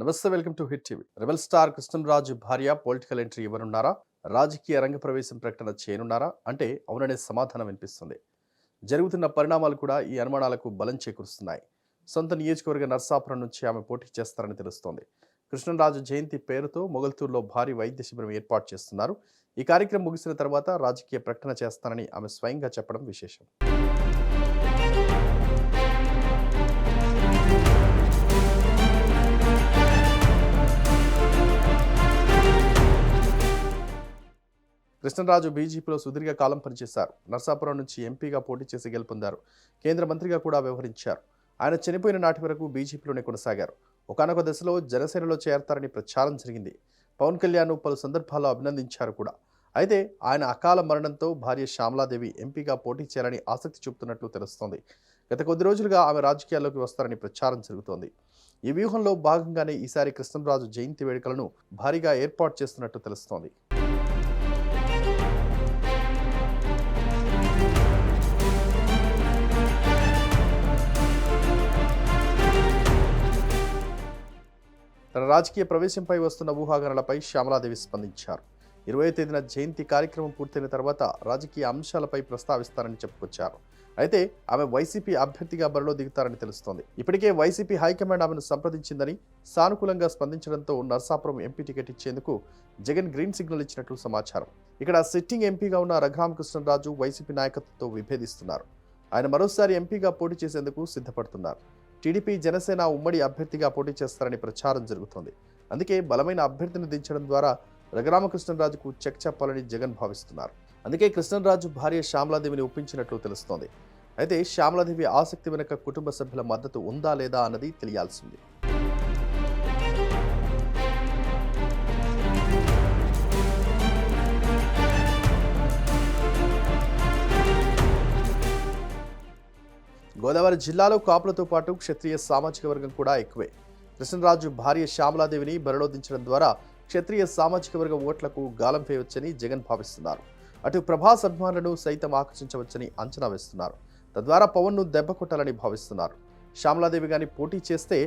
నమస్తే welcome to hit TV. Rebel star Krishnaraju భార్య political entry ఇవ్వనున్నారా? రాజకీయ రంగ ప్రవేశం ప్రకటన చేయనున్నారా? అంటే అవుననే సమాధానం వినిపిస్తుంది. జరుగుతున్న పరిణామాలు కూడా ఈ అనుమానాలకు బలం చేకూరుస్తున్నాయి. సొంత నియోజకవర్గ నర్సాపురం నుంచి ఆమె పోటీ చేస్తారని తెలుస్తోంది. కృష్ణంరాజు జయంతి పేరుతో మొగల్తూరులో భారీ వైద్య శిబిరం ఏర్పాటు చేస్తున్నారు. ఈ కార్యక్రమం ముగిసిన తర్వాత రాజకీయ ప్రకటన చేస్తానని ఆమె స్వయంగా చెప్పడం విశేషం. కృష్ణరాజు బీజేపీలో సుదీర్ఘ కాలం పనిచేశారు. నర్సాపురం నుంచి ఎంపీగా పోటీ చేసి గెలుపొందారు. కేంద్ర మంత్రిగా కూడా వ్యవహరించారు. ఆయన చనిపోయిన నాటి వరకు బీజేపీలోనే కొనసాగారు. ఒకనొక దశలో జనసేనలో చేరతారని ప్రచారం జరిగింది. పవన్ కళ్యాణ్ పలు సందర్భాల్లో అభినందించారు కూడా. అయితే ఆయన అకాల మరణంతో భార్య శ్యామలాదేవి ఎంపీగా పోటీ చేయాలని ఆసక్తి చూపుతున్నట్లు తెలుస్తోంది. గత కొద్ది రోజులుగా ఆమె రాజకీయాల్లోకి వస్తారని ప్రచారం జరుగుతోంది. ఈ వ్యూహంలో భాగంగానే ఈసారి కృష్ణరాజు జయంతి వేడుకలను భారీగా ఏర్పాటు చేస్తున్నట్టు తెలుస్తోంది. రాజకీయ ప్రవేశంపై వస్తున్న ఊహాగానాలపై శ్యామలాదేవి స్పందించారు. ఇరవై తేదీన జయంతి కార్యక్రమం పూర్తయిన తర్వాత రాజకీయ అంశాలపై ప్రస్తావిస్తారని చెప్పుకొచ్చారు. అయితే ఆమె వైసీపీ అభ్యర్థిగా బరిలో దిగుతారని తెలుస్తోంది. ఇప్పటికే వైసీపీ హైకమాండ్ ఆమెను సంప్రదించిందని సానుకూలంగా స్పందించడంతో నర్సాపురం ఎంపీ టికెట్ ఇచ్చేందుకు జగన్ గ్రీన్ సిగ్నల్ ఇచ్చినట్లు సమాచారం. ఇక్కడ సిట్టింగ్ ఎంపీగా ఉన్న రఘురామకృష్ణరాజు వైసీపీ నాయకత్వంతో విభేదిస్తున్నారు. ఆయన మరోసారి ఎంపీగా పోటీ చేసేందుకు సిద్ధపడుతున్నారు. టీడీపీ జనసేన ఉమ్మడి అభ్యర్థిగా పోటీ చేస్తారని ప్రచారం జరుగుతోంది. అందుకే బలమైన అభ్యర్థిని దించడం ద్వారా రఘురామకృష్ణరాజుకు చెక్ చెప్పాలని జగన్ భావిస్తున్నారు. అందుకే కృష్ణరాజు భార్య శ్యామలాదేవిని ఒప్పించినట్లు తెలుస్తోంది. అయితే శ్యామలాదేవి ఆసక్తి వెనుక కుటుంబ సభ్యుల మద్దతు ఉందా లేదా అన్నది తెలియాల్సింది. గోదావరి జిల్లాలో కాపులతో పాటు క్షత్రియ సామాజిక వర్గం కూడా ఎక్కువే. కృష్ణరాజు భార్య శ్యామలాదేవిని బరిలోదించడం ద్వారా క్షత్రియ సామాజిక వర్గ ఓట్లకు గాలం పేయవచ్చని జగన్ భావిస్తున్నారు. అటు ప్రభాస్ అభిమానులను సైతం ఆకర్షించవచ్చని అంచనా వేస్తున్నారు. తద్వారా పవన్ను దెబ్బ కొట్టాలని భావిస్తున్నారు. శ్యామలాదేవి గాని పోటీ చేస్తే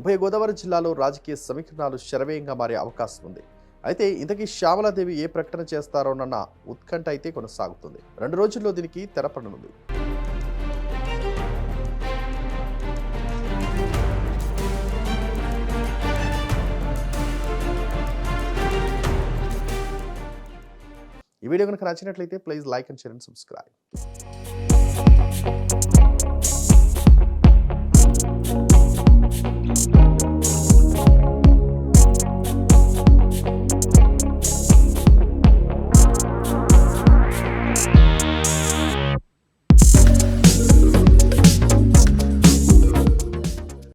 ఉభయ గోదావరి జిల్లాలో రాజకీయ సమీకరణాలు శరవేయంగా మారే అవకాశం ఉంది. అయితే ఇంతకీ శ్యామలాదేవి ఏ ప్రకటన చేస్తారోనన్న ఉత్కంఠ అయితే కొనసాగుతుంది. రెండు రోజుల్లో దీనికి తెరపడనుంది. ఈ వీడియో కనుక నచ్చినట్లయితే please like and share and subscribe.